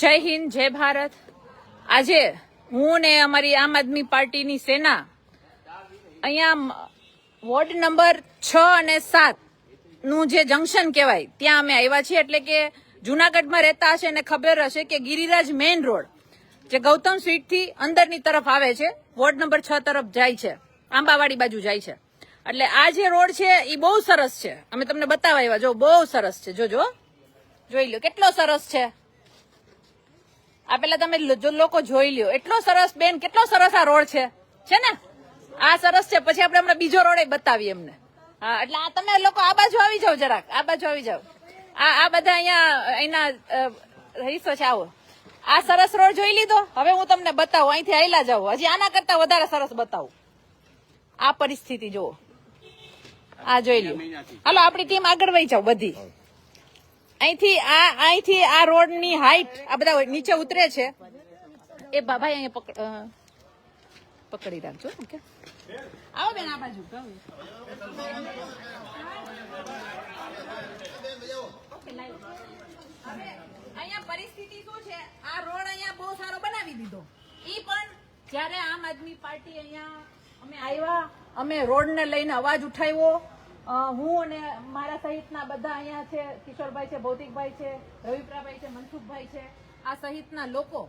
જય હિન્દ, જય ભારત. આજે હું ને અમારી આમ આદમી પાર્ટીની સેના અહીંયા વોર્ડ નંબર છ અને સાતનું જે જંકશન કહેવાય, ત્યાં અમે આવ્યા છીએ. એટલે કે જુનાગઢમાં રહેતા હશે અને ખબર હશે કે ગિરિરાજ મેઇન રોડ, જે ગૌતમ સ્વીટથી અંદરની તરફ આવે છે, વોર્ડ નંબર છ તરફ જાય છે. આંબાવાડી બાજુ જાય છે. એટલે આ જે રોડ છે એ બહુ સરસ છે. અમે તમને બતાવવા આવ્યા. જો, બહુ સરસ છે. જોજો જોઈ લો કેટલો સરસ છે. આ પેલા તમે જો લોકો જોઈ લ્યો એટલો સરસ બેન કેટલો સરસ આ રોડ છે. છે ને? આ સરસ છે પછી આપણે હમણાં બીજો રોડ બતાવીએ એમને. હા એટલે આ તમે લોકો આ બાજુ આવી જાઓ જરાક આ બાજુ આવી જાઓ. આ આ બધા અહીંયા અહીંના અ, રહીશો છે આવો. આ સરસ રોડ જોઈ લીધો? હવે હું તમને બતાવું અહીંથી આયલા જાઉં હજી આના કરતા વધારે સરસ બતાવું. આ પરિસ્થિતિ જુઓ. આ જોઈ લો હાલો આપણી ટીમ આગળ વહી જાવ બધી. અહીંથી આ અહીંથી આ રોડની હાઈટ આ બધા નીચે ઉતરે છે. એ બાબા અહીંયા પકડી રાખજો, ઓકે? આવો બેન, આ બાજુ અહીંયા પરિસ્થિતિ શું છે? આ રોડ અહીંયા બહુ સારો બનાવી દીધો. ઈ પણ જ્યારે આમ આદમી પાર્ટી અહીંયા અમે આવ્યા, અમે રોડને લઈને અવાજ ઉઠાવ્યો હું અને મારા સહિતના બધા અહીંયા છે, કિશોરભાઈ છે, ભૌતિકભાઈ છે, રવિપ્રાભાઈ છે, મનસુખભાઈ છે, આ સહિતના લોકો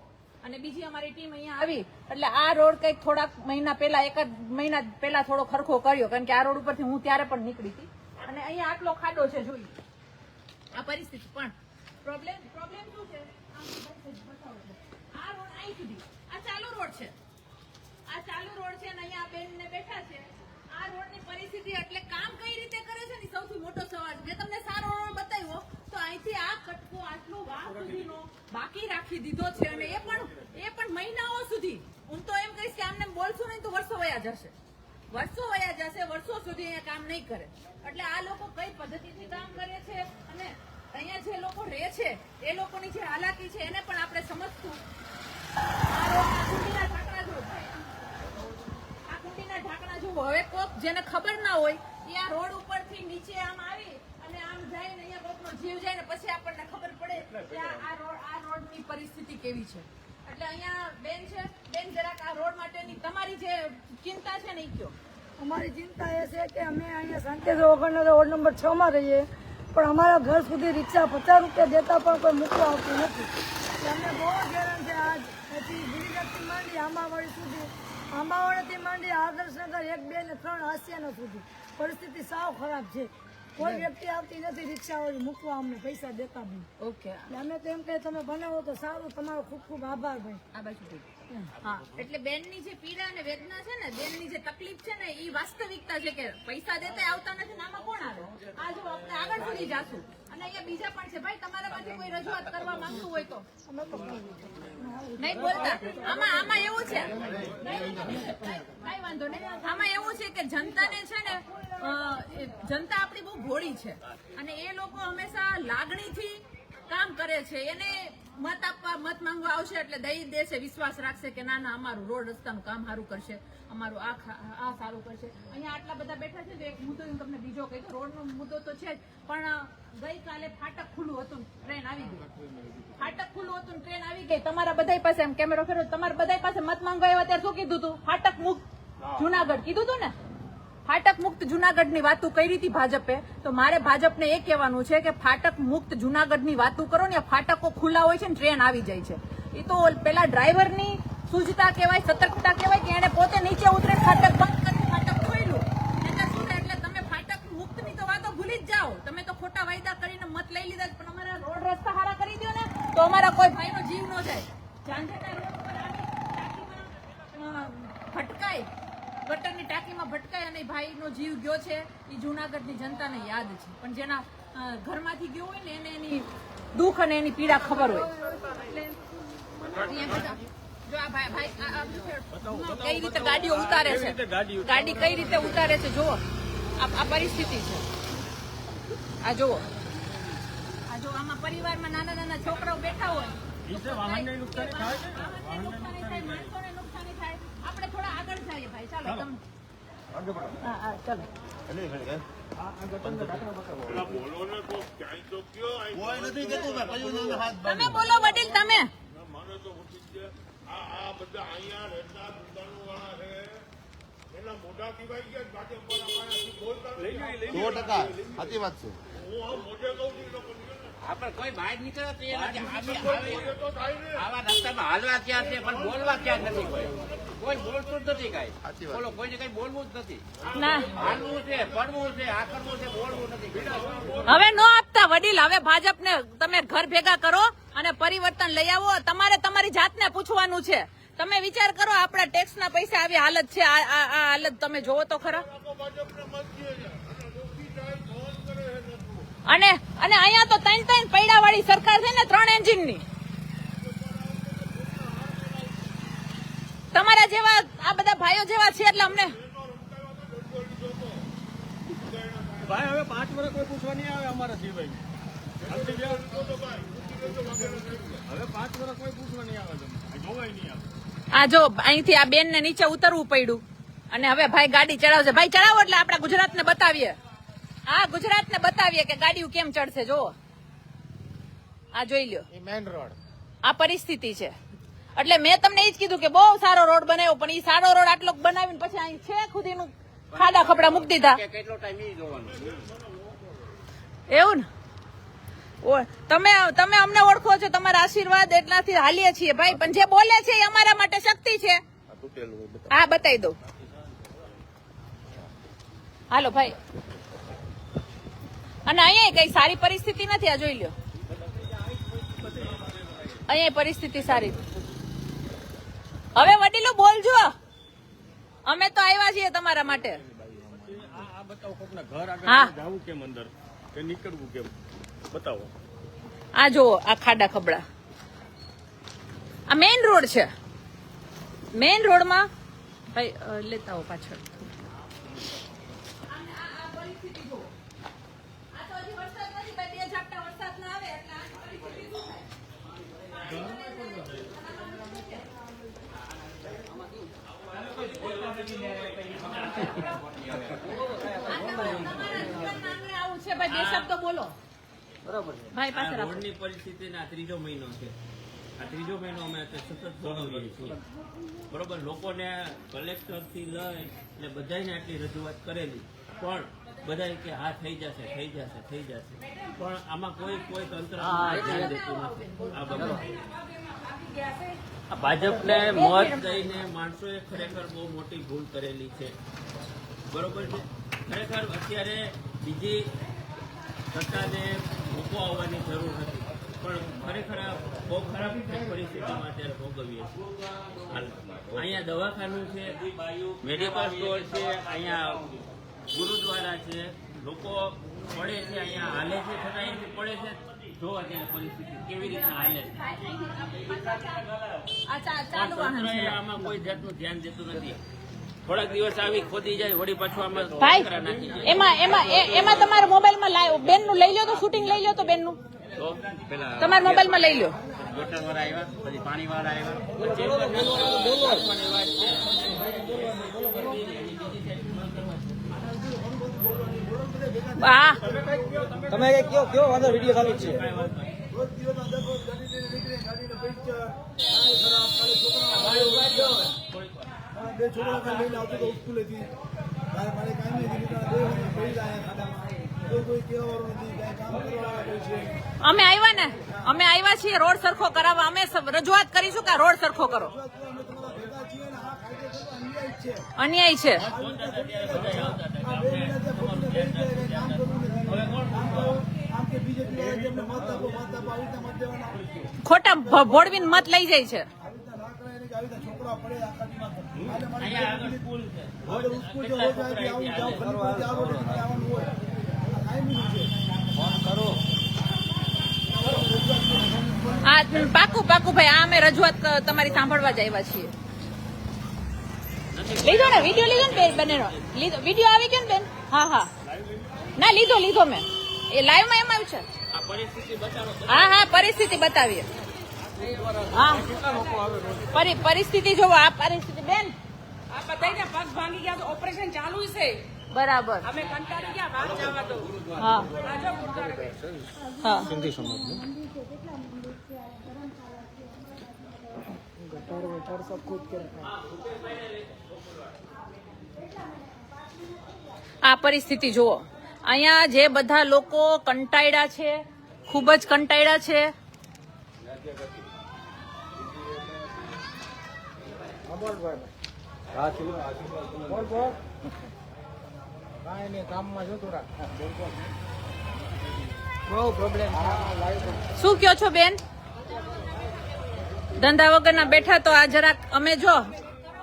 અને બીજી અમારી ટીમ અહીંયા આવી. એટલે આ રોડ કંઈક થોડાક મહિના પહેલા, એક જ મહિના પહેલા થોડો ખરખો કર્યો, કારણ કે આ રોડ ઉપરથી હું ત્યારે પણ નીકળી હતી. અને અહીંયા આટલો ખાડો છે, જોઈ આ પરિસ્થિતિ, પણ પ્રોબ્લેમ પ્રોબ્લેમ શું છે? આ રોડ અહીં સુધી. આ ચાલુ રોડ છે. આ ચાલુ રોડ છે અને અહીંયા બેન બેઠા છે. આ રોડની પરિસ્થિતિ એટલે કામ કઈ રીતે કરે છે ને સૌથી મોટો સવાલ છે. મેં તમને સારો રોડ બતાવ્યો તો અહીંથી આ કટકો આટલો વાહ સુધીનો રાખી દીધો છે અને એ પણ એ પણ મહિનાઓ સુધી. હું તો એમ કહીશ કે આમને બોલશું નહીં તો વર્ષો વયા જશે. વર્ષો વયા જશે, વર્ષો સુધી અહીંયા કામ નહીં કરે. એટલે આ લોકો કઈ પદ્ધતિથી કામ કરે છે અને અહીંયા જે લોકો રહે છે, એ લોકોની જે હાલાકી છે, એને પણ આપણે સમજતું આ કુંડીના ઢાંકણા જુઓ હવે કોક જેને ખબર ના હોય, એ આ રોડ ઉપરથી નીચે આમ આવી અને આમ જાય ને અહીંયા કોકનો જીવ જાય ને પછી આપણને ખબર પડે કે આ રોડ આ રોડની પરિસ્થિતિ કેવી છે? એટલે અહીંયા બેન છે, બેન જરાક આ રોડ માટેની તમારી જે ચિંતા છે ને એ કયો? અમારી ચિંતા એ છે કે અમે અહીંયા શાંતિથી વગરના રોડ નંબર છ માં રહીએ, પણ અમારા ઘર સુધી રિક્ષા પચાસ રૂપિયા દેતા પણ કોઈ મૂકવા આવતું નથી. અમને બહુ હેરાન છે આજ. પછી ગિરિજાથી માંડી આંબાવાડી સુધી, આંબાવાડીથી માંડી આદર્શનગર એક, બે ને ત્રણ આસિયાના સુધી. પરિસ્થિતિ સાવ ખરાબ છે. કોઈ વ્યક્તિ આવતી નથી રિક્ષાવાળી મૂકવા અમને પૈસા દેતા ભાઈ ઓકે અમે તો એમ કહીએ તમે બનાવો તો સારું તમારો ખૂબ ખૂબ આભાર ભાઈ. આ બાજુ હા, એટલે બેનની જે પીડા અને વેદના છે ને, બેનની જે તકલીફ છે ને એ વાસ્તવિકતા છે કે પૈસા દેતા આવતા નથી આમાં કોણ આવે? આ જો આપણે આગળ સુધી જાશું. અને અહીંયા બીજા પણ છે. ભાઈ, તમારા તમારામાંથી કોઈ રજૂઆત કરવા માંગતું હોય તો? નહીં બોલતા. આમાં આમાં એવું છે. કઈ વાંધો નહીં આમાં એવું છે કે જનતાને છે ને જનતા આપણી બહુ ભોળી છે. અને એ લોકો હંમેશા લાગણીથી કામ કરે છે. એને મત આપવા મત માંગવા આવશે એટલે દઈ દેશે વિશ્વાસ રાખશે કે ના ના અમારું રોડ રસ્તાનું કામ સારું કરશે. અમારું આ આ સારું કરશે. અહીંયા આટલા બધા બેઠા છે તો એક મુદ્દો હું તમને બીજો કહી દઉં. રોડનો મુદ્દો તો છે જ પણ ગઈકાલે ફાટક ખુલ્લું હતું ટ્રેન આવી ગઈ. ફાટક ખુલ્લું હતું ને ટ્રેન આવી ગઈ. તમારા બધા પાસે એમ કેમેરો ફેરો તમારા બધા પાસે મત માંગવા આવ્યા ત્યારે શું કીધું હતું ફાટક મુક્ત જુનાગઢ. કીધું હતું ને? ફાટક મુક્ત જુનાગઢની વાતો કરી હતી ભાજપે. તો મારે ભાજપને એ કહેવાનું છે કે ફાટક મુક્ત જુનાગઢની વાતો કરો ને ફાટકો ખુલ્લા હોય છે ને ટ્રેન આવી જાય છે. એ તો પેલા ડ્રાઈવરની સૂઝતા કહેવાય, સતર્કતા કહેવાય કે એને પોતે નીચે ઉતરે, ફાટક બંધ કરી ફાટક ખોલ્યું એટલે શું થાય? એટલે તમે ફાટક મુક્તની તો વાતો ભૂલી જ જાઓ તમે તો ખોટા વાયદા કરીને મત લઈ લીધા જ, પણ અમારા રોડ રસ્તા હારા કરી દો ને તો અમારા કોઈ ભાઈનો જીવ ન જાય ઝાંઝરના રોડ પર આવી ટાંકીમાં, અ, ભટકાય ગટરની ટાંકીમાં ભટકાય અને ભાઈનો જીવ ગયો છે એ જુનાગઢની જનતાને યાદ છે પણ જેના ઘરમાંથી ગયો હોય ને એને એની દુઃખ અને એની પીડા ખબર હોય. કઈ રીતે ગાડીઓ ઉતારે છે? ગાડી કઈ રીતે ઉતારે છે? જુઓ. આ પરિસ્થિતિ છે. આ જુઓ. આ જો આમાં પરિવારમાં નાના નાના છોકરાઓ બેઠા હોય. આપણે થોડા આગળ જઈએ ભાઈ. ચાલો તમે. હા હા ચાલો. તમે બોલો વડીલ, તમે. આ બધા અહીંયા રહેતા દુકાનોવાળા છે એના મોઢા દિવાઈ ગયા બોલતા સો ટકા, સાચી વાત છે હું મોઢે કહું છું. આપણે કોઈ બહાર નીકળે તો નથી. આવી- કોઈ આવી- બોલે તો થાય ને. આવા રસ્તામાં હાલવા ત્યાં છે પણ બોલવા ત્યાં નથી કોઈ. કોઈ બોલતું જ નથી કઈ. બોલો કોઈને કઈ બોલવું જ નથી. હાલવું છે પડવું છે આ કરવું છે બોલવું નથી. હવે નો આપતા વડીલ હવે ભાજપને તમે ઘર ભેગા કરો અને પરિવર્તન લઈ આવો. તમારે તમારી જાતને પૂછવાનું છે. તમે વિચાર કરો આપણા ટેક્સના પૈસા આવી હાલત છે. આ આ- આ હાલત તમે જોવો તો ખરા તો ભાજપને મત દે છે અને રોકી જાય ફોન કરે છે નતું. અને અને અહીંયા તો ત્રણ ત્રણ પૈડા વાળી સરકાર છે ને ત્રણ એન્જિનની. તમારા જેવા આ બધા ભાઈઓ જેવા છે એટલે અમને. ભાઈ હવે પાંચ વર્ષ કોઈ પૂછવા નહીં આવે અમારાથી ભાઈ. હવે પાંચ વર્ષ કોઈ પૂછવા નહીં આવે આ જોવાય નહીં આવે. આ જો અહીંથી આ બેન ને નીચે ઉતરવું પડ્યું. અને હવે ભાઈ ગાડી ચડાવશે. ભાઈ ચડાવો એટલે આપણા ગુજરાત ને બતાવીએ. આ ગુજરાત ને બતાવીએ કે ગાડીઓ કેમ ચડશે જો આ જોઈ લ્યો. મેન રોડ આ પરિસ્થિતિ છે. એટલે મેં તમને એ જ કીધું કે બહુ સારો રોડ બનાવ્યો પણ એ સારો રોડ આટલો બનાવીને પછી અહીં છે ખુદીનું ખાડા ખપડા મૂકી દીધા. કેટલો ટાઈમ એવું ને? ઓ- તમે તમે અમને ઓળખો છો તમારા આશીર્વાદ એટલાથી હાલીએ છીએ ભાઈ પણ જે બોલે છે એ અમારા માટે શક્તિ છે. હા બતાવી દઉં. હાલો ભાઈ. અને અહીંયા કઈ સારી પરિસ્થિતિ નથી, આ જોઈ લો અહીંયા પરિસ્થિતિ સારી. હવે વડીલો બોલજો અમે તો આવ્યા છીએ તમારા માટે. આ જુઓ, આ ખાડા ખબડા. આ મેઇન રોડ છે. મેઇન રોડમાં ભાઈ લેતા આવો પાછળ આવું છે ભાઈ બે શબ્દો બોલો ભાઈ પાસે આ રાખો રોડની પરિસ્થિતિના ત્રીજો મહિનો છે. આ ત્રીજો મહિનો અમે સતત ભોગવીએ છીએ. બરોબર લોકોને કલેક્ટરથી લઈ એટલે બધાને આટલી રજૂઆત કરેલી. પણ બધા કે હા થઈ જશે થઈ જશે થઈ જશે. પણ આમાં કોઈ કોઈ તંત્ર દેતું નથી. આ બાબતે ભાજપને મત દઈને માણસોએ ખરેખર બહુ મોટી ભૂલ કરેલી છે. બરોબર છે? ખરેખર અત્યારે બીજી સત્તાને મોકો આવવાની જરૂર હતી પણ ખરેખર આ બહુ ખરાબ પરિસ્થિતિમાં અત્યારે ભોગવીએ છીએ. અહીંયા દવાખાનું છે મેડિકલ સ્ટોર છે અહીંયા ગુરુદ્વારા છે. લોકો પડે છે અહીંયા હાલે છે છતાં અહીંથી પડે છે. જો અત્યારે પરિસ્થિતિ કેવી રીતના હાલે છે. આમાં કોઈ જાતનું ધ્યાન દેતું નથી. થોડાક દિવસ આવી ખોદી જાય વળી પાછું આમાં ભાઈ એમાં એમાં એ- એમાં તમારા મોબાઈલમાં લાવ બેનનું લઈ લો તો શૂટિંગ લઈ લો તો બેનનું તમારા મોબાઈલમાં લઈ લો તમે કઈ કયો કયો વાંધો વીડિયો ચાલુ છે. બે છોકરા લઈને આવતો હતો સ્કૂલેથી. તારે મારે કાંઈ નહીં દીધું બે મહિને પડી લાયા ખાતામાં. કોઈ કોઈ કહેવાવાળું નથી કાંઈ કામ કરવાવાળા કોઈ છે. અમે આવ્યા ને? અમે આવ્યા છીએ રોડ સરખો કરાવવા. અમે રજૂઆત કરીશું કે રોડ સરખો કરો. અન્યાય છે. ખોટા ભોળવીને મત લઈ જાય છે. છોકરા પડે અહીંયા આગળ સ્કૂલ પાકું પાકું ભાઈ, આ અમે રજૂઆત તમારી સાંભળવા જ આવ્યા છીએ. લીધો ને? વીડિયો લીધો ને બેન બંનેનો? લીધો? વીડિયો આવી ગયો ને બેન? હા હા. ના, લીધો લીધો મેં. એ લાઈવમાં એમ આવ્યું છે. હા હા, પરિસ્થિતિ બતાવીએ. હા. પરિસ્થિતિ જોવો, આ પરિસ્થિતિ, બેન. આ બધાયના પગ ભાંગી ગયા તો ઓપરેશન ચાલુ છે. બરાબર. અમે કંટાળી ગયા વાત જવા દો. હા. આ જો ગુરુદ્વારે હા આ પરિસ્થિતિ જુઓ. અહીંયા જે બધા લોકો કંટાળ્યા છે ખૂબ જ કંટાળ્યા છે. શું કયો છો બેન? ધંધા વગરના બેઠા તો આ જરાક અમે જો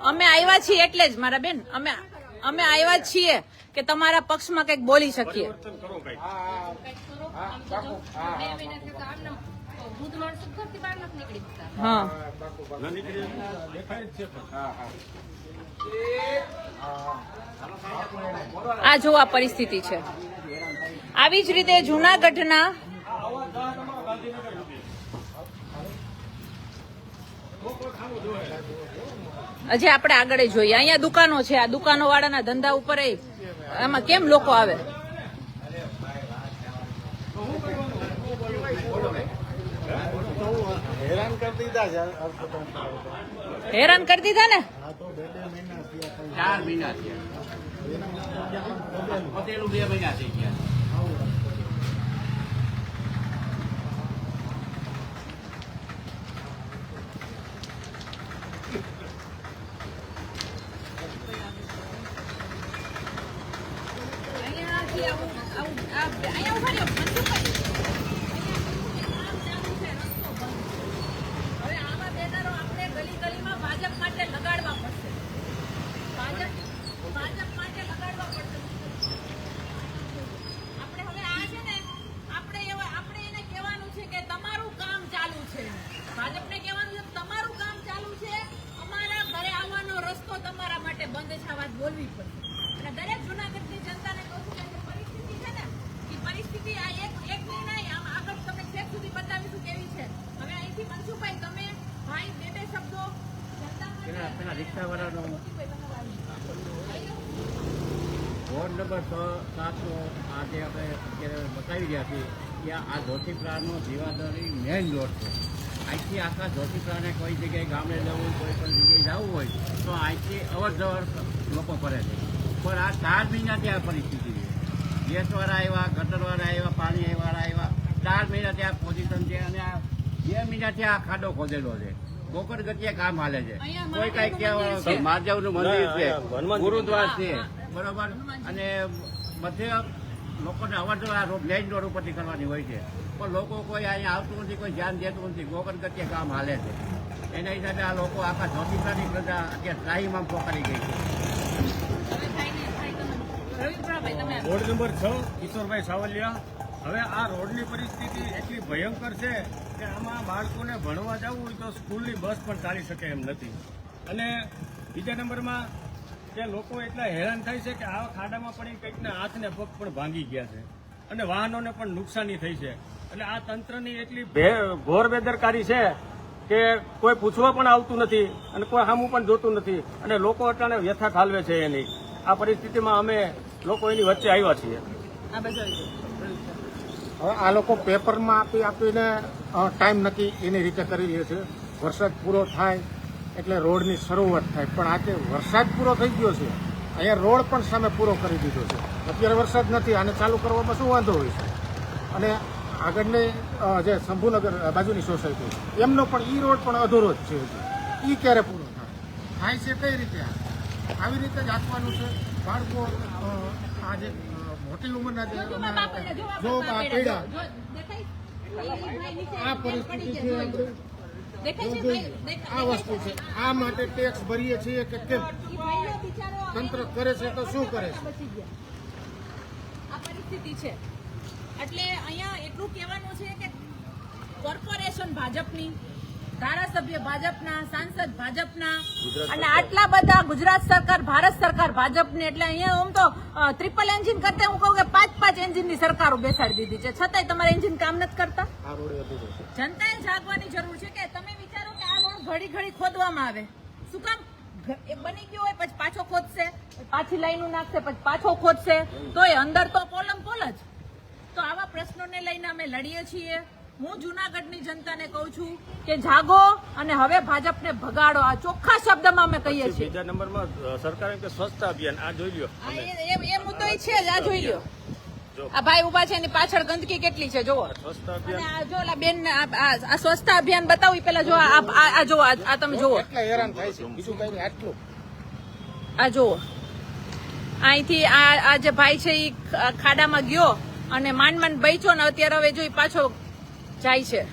અમે આવ્યા છીએ એટલે જ મારા બેન અમે અમે આવ્યા છીએ કે તમારા પક્ષમાં કંઈક બોલી શકીએ. હા. આ જો આ પરિસ્થિતિ છે. આવી જ રીતે જૂનાગઢના હજી આપણે આગળ જોઈએ. અહીંયા દુકાનો છે. આ દુકાનો વાળાના ધંધા ઉપર એમાં કેમ લોકો આવે? હેરાન કરી દીધા ને? ચાર મહિના થયા. પતેલું બે મહિના થઈ ગયા અહીંયાથી આવું આવું આ- અહીંયા ઊભા રહ્યો મનસુખભાઈ. હવે આવા બેનરો આપણે ગલી ગલીમાં ભાજપ માટે લગાડવા પડશે ભાજપ ભાજપ માટે લગાડવા પડશે આપણે હવે આ છે ને આપણે એવા આપણે એને કહેવાનું છે કે તમારું કામ ચાલુ છે ભાજપને કહેવાનું છે તમારું કામ ચાલુ છે અમારા ઘરે આવવાનો રસ્તો તમારા માટે બંધ છે આ વાત બોલવી પડશે અને દરેક જુનાગઢની જનતાને કહું છું કે જે પરિસ્થિતિ છે ને એ પરિસ્થિતિ આ એક એક ની નહીં આમ આગળ તમને છેક સુધી બતાવીશું કેવી છે હવે અહીંથી મનસુખભાઈ તમે ભાઈ બે બે શબ્દો જનતા માટે પેલા પેલા રિક્ષાવાળાનો વોર્ડ નંબર છ સાતનો આજે આપણે અત્યારે બતાવી રહ્યા છીએ કે આ ધોતીપરાનો જીવાદારી મેઇન રોડ છે. અહીંથી આખા ધોતીપરાને કોઈ જગ્યાએ ગામડે જવું કોઈ પણ જગ્યાએ જવું હોય તો અહીંથી અવર જવર લોકો કરે છે. પણ આ ચાર મહિનાથી આ પરિસ્થિતિ છે. ગેસવાળા આવ્યા ગટરવાળા આવ્યા પાણીવાળા આવ્યા ચાર મહિનાથી આ પોઝિશન છે અને આ બે મહિનાથી આ ખાડો ખોદેલો છે. ગોકર ગતિએ કામ હાલે છે. કોઈ કઈ કહેવાનું મંદિર છે. મહાદેવનું મંદિર છે. ગુરુદ્વાર છે. બરોબર? અને બધે લોકોને અવર જવર આ રોડ મેઇન રોડ ઉપરથી કરવાની હોય છે. પણ લોકો કોઈ અહીંયા આવતું નથી કોઈ ધ્યાન દેતું નથી. ગોકર ગતિએ કામ હાલે છે. એના હિસાબે આ લોકો આખા ચોથીસાની પ્રજા અત્યારે ત્રાહીમામ પોકારી ગઈ છે. વોર્ડ નંબર છ કિશોરભાઈ સાવલિયા. હવે આ રોડની પરિસ્થિતિ એટલી ભયંકર છે કે આમાં બાળકોને ભણવા જવું હોય તો સ્કૂલની બસ પણ ચાલી શકે એમ નથી. અને બીજા નંબરમાં કે લોકો એટલા હેરાન થાય છે કે આવા ખાડામાં પડીને કંઈકના હાથને પગ પણ ભાંગી ગયા છે અને વાહનોને પણ નુકસાની થઈ છે. એટલે આ તંત્રની એટલી ભે- ઘોર બેદરકારી છે કે કોઈ પૂછવા પણ આવતું નથી અને કોઈ સામું પણ જોતું નથી અને લોકો અટાણે વ્યથા ઠાલવે છે એની. આ પરિસ્થિતિમાં અમે લોકો એની વચ્ચે આવ્યા છીએ. આ બાજુ હવે આ લોકો પેપરમાં આપી આપીને ટાઈમ નક્કી એની રીતે કરી લે છે. વરસાદ પૂરો થાય એટલે રોડની શરૂઆત થાય. પણ આજે વરસાદ પૂરો થઈ ગયો છે અહીંયા રોડ પણ સામે પૂરો કરી દીધો છે. અત્યારે વરસાદ નથી આને ચાલુ કરવામાં શું વાંધો હોય છે? અને આગળની જે શંભુનગર બાજુની સોસાયટી એમનો પણ ઈ રોડ પણ અધૂરો જ છે ઈ ક્યારે પૂરો થાય? થાય છે કઈ રીતે આવી રીતે જ આપવાનું છે. બાળકો આજે આ જે મોટી ઉંમરના જે જો આ પીડા આ પરિસ્થિતિ છે આ વસ્તુ છે. આ માટે ટેક્સ ભરીએ છીએ કે કેમ? તંત્ર કરે છે તો શું કરે છે? આ પરિસ્થિતિ છે. એટલે અહીંયા એટલું કહેવાનું છે કે કોર્પોરેશન ભાજપની ધારાસભ્ય ભાજપના સાંસદ ભાજપના. અને આટલા બધા ગુજરાત સરકાર ભારત સરકાર ભાજપને એટલે અહીંયા આમ તો ટ્રિપલ એન્જિન કરતા હું કહું કે પાંચ પાંચ એન્જિનની સરકારો બેસાડી દીધી છે. છતાંય તમારા એન્જિન કામ નથી કરતા? જનતાએ જાગવાની જરૂર છે કે તમે વિચારો કે આ રોડ ઘડી ઘડી ખોદવામાં આવે. શું કામ? એ બની ગયો હોય પછી પાછો ખોદશે. પાછી લાઈનો નાખશે પછી પાછો ખોદશે. તો એ અંદર તો પોલમ પોલ જ. તો આવા પ્રશ્નોને લઈને અમે લડીએ છીએ. હું જુનાગઢની જનતાને કહું છું કે જાગો અને હવે ભાજપને ભગાડો. આ ચોખ્ખા શબ્દમાં અમે કહીએ છીએ. બીજા નંબરમાં સરકાર એમ કે સ્વચ્છતા અભિયાન આ જોઈ લ્યો. એ- મુદ્દો છે જ આ જોઈ લ્યો. આ ભાઈ ઊભા છે એની પાછળ ગંદકી કેટલી છે જોવો અને અભિયાન. આ જો ઓલા બેન આ- સ્વચ્છતા અભિયાન બતાવું પેલા જો આ જો આ તમે જોવો હેરાન થાય છે? બીજું કઈ આટલું. આ જોવો અહીંથી આ આ જે ભાઈ છે એ ખાડામાં ગયો અને માંડ માંડ બૈચો ને અત્યારે હવે જો પાછો જાય છે.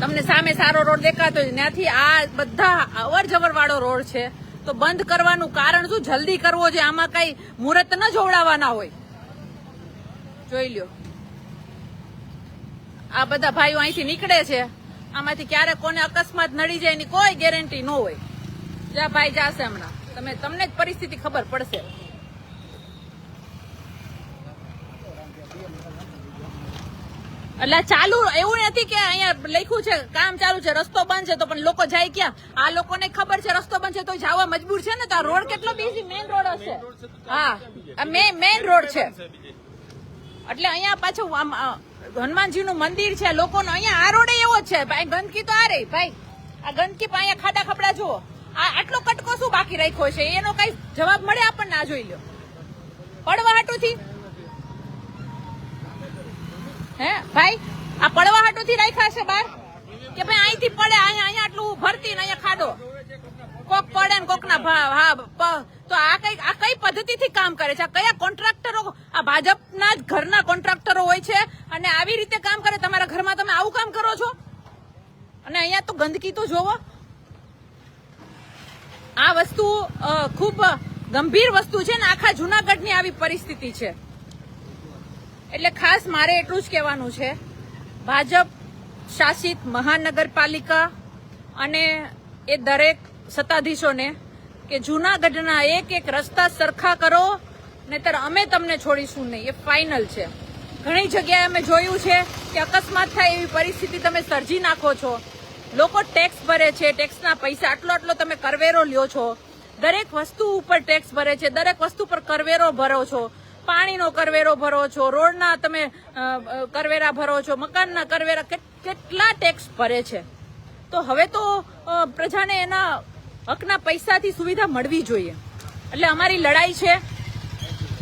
તમને સામે સારો રોડ દેખાતો ત્યાંથી આ બધા અવર જવર વાળો રોડ છે. તો બંધ કરવાનું કારણ શું? જલ્દી કરવો છે આમાં કઈ મુહૂર્ત ન જોવડાવવાના હોય. જોઈ લ્યો. આ બધા ભાઈઓ અહીંથી નીકળે છે. આમાંથી ક્યારે કોને અકસ્માત નડી જાય એની કોઈ ગેરંટી ન હોય. જ્યાં ભાઈ જશે હમણાં. તમે તમને જ પરિસ્થિતિ ખબર પડશે. એટલે ચાલુ એવું નથી કે અહીંયા લખ્યું છે કામ ચાલુ છે રસ્તો બંધ છે તો પણ લોકો જાય ક્યાં? આ લોકોને ખબર છે રસ્તો બંધ છે તો જવા મજબૂર છે ને તો આ રોડ કેટલો બીજી મેઇન રોડ હશે. હા. મેઇન રોડ છે. એટલે અહીંયા પાછું હનુમાનજીનું મંદિર છે લોકોનો અહીંયા આ રોડે એવો જ છે. ભાઈ ગંદકી તો આ રહી ભાઈ. આ ગંદકી પણ અહીંયા ખાડા ખપડા જુઓ. આ આટલો કટકો શું બાકી રાખ્યો છે? એનો કઈ જવાબ મળે આપણને? આ જોઈ લો પડવા હાટુથી હે, ભાઈ, આ પડવા હાટુથી રાખ્યા છે બાર? કે ભાઈ અહીંથી પડે, અહીંયા અહીંયા આટલું ભરતી ને અહીંયા ખાડો. કોક પડે ને કોકના ભાવ, હા તો આ કઈ આ કઈ પદ્ધતિથી કામ કરે છે? આ કયા કોન્ટ્રાક્ટરો, આ ભાજપના જ ઘરના કોન્ટ્રાક્ટરો હોય છે? અને આવી રીતે કામ કરે? તમારા ઘરમાં તમે આવું કામ કરો છો? અને અહીંયા તો ગંદકી તો જોવો. આ વસ્તુ ખૂબ ગંભીર વસ્તુ છે ને આખા જુનાગઢની આવી પરિસ્થિતિ છે. એટલે ખાસ મારે એટલું જ કહેવાનું છે. ભાજપ શાસિત મહાનગરપાલિકા અને એ દરેક સત્તાધીશોને કે જૂનાગઢના એક એક રસ્તા સરખા કરો, નહીતર અમે તમને છોડીશું નહીં. એ ફાઇનલ છે. ઘણી જગ્યાએ અમે જોયું છે કે અકસ્માત થાય એવી પરિસ્થિતિ તમે સર્જી નાખો છો. લોકો ટેક્સ ભરે છે ટેક્સના પૈસા આટલો આટલો તમે કરવેરો લ્યો છો. દરેક વસ્તુ ઉપર ટેક્સ ભરે છે, દરેક વસ્તુ પર કરવેરો ભરો છો. પાણીનો કરવેરો ભરો છો, રોડના તમે કરવેરા ભરો છો, મકાનના કરવેરા કેટ- કેટલા ટેક્સ ભરે છે? તો હવે તો પ્રજાને એના હકના પૈસાથી સુવિધા મળવી જોઈએ. એટલે અમારી લડાઈ છે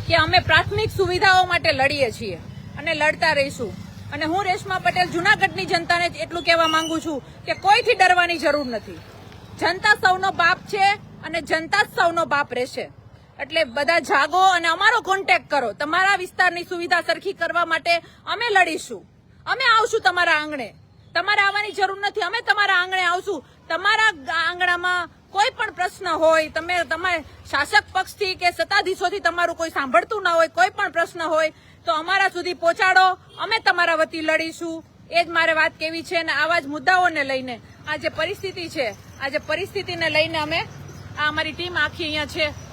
કે અમે પ્રાથમિક સુવિધાઓ માટે લડીએ છીએ અને લડતા રહીશું. અને હું રેશમા પટેલ, જુનાગઢની જનતાને એટલું કહેવા માંગુ છું કે કોઈથી ડરવાની જરૂર નથી. જનતા સૌનો બાપ છે અને જનતા જ સૌનો બાપ રહેશે. એટલે બધા જાગો અને અમારો કોન્ટેક્ટ કરો. તમારા વિસ્તારની સુવિધા સરખી કરવા માટે અમે લડીશું. અમે આવશું તમારા આંગણે. તમારે આવવાની જરૂર નથી. અમે તમારા આંગણે આવશું. તમારા આંગણામાં કોઈ પણ પ્રશ્ન હોય, તમે તમારે શાસક પક્ષથી કે સત્તાધીશોથી તમારું કોઈ સાંભળતું ના હોય, કોઈ પણ પ્રશ્ન હોય, તો અમારા સુધી પહોંચાડો. અમે તમારા વતી લડીશું. એ જ મારે વાત કેવી છે અને આવા જ મુદ્દાઓને લઈને આ જે પરિસ્થિતિ છે. આ જે પરિસ્થિતિને લઈને અમે આ અમારી ટીમ આખી અહીંયા છે.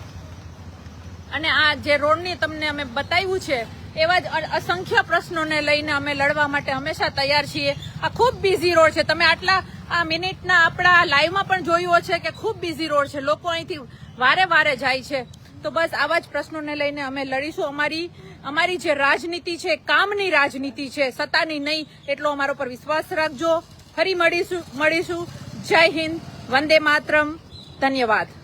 અને આ જે રોડની તમને અમે બતાવ્યું છે, એવા જ અસંખ્ય પ્રશ્નોને લઈને અમે લડવા માટે હંમેશા તૈયાર છીએ. આ ખૂબ બિઝી રોડ છે. તમે આટલા, આ મિનિટના આપણા લાઈવમાં પણ જોયું છે કે ખૂબ બિઝી રોડ છે. લોકો અહીંથી વારે વારે જાય છે. તો બસ આવા જ પ્રશ્નોને લઈને અમે લડીશું. અમારી અમારી જે રાજનીતિ છે, કામની રાજનીતિ છે, સત્તાની નહીં, એટલો અમારો પર વિશ્વાસ રાખજો. ફરી મળીશું મળીશું. જય હિન્દ. વંદે માતરમ. ધન્યવાદ.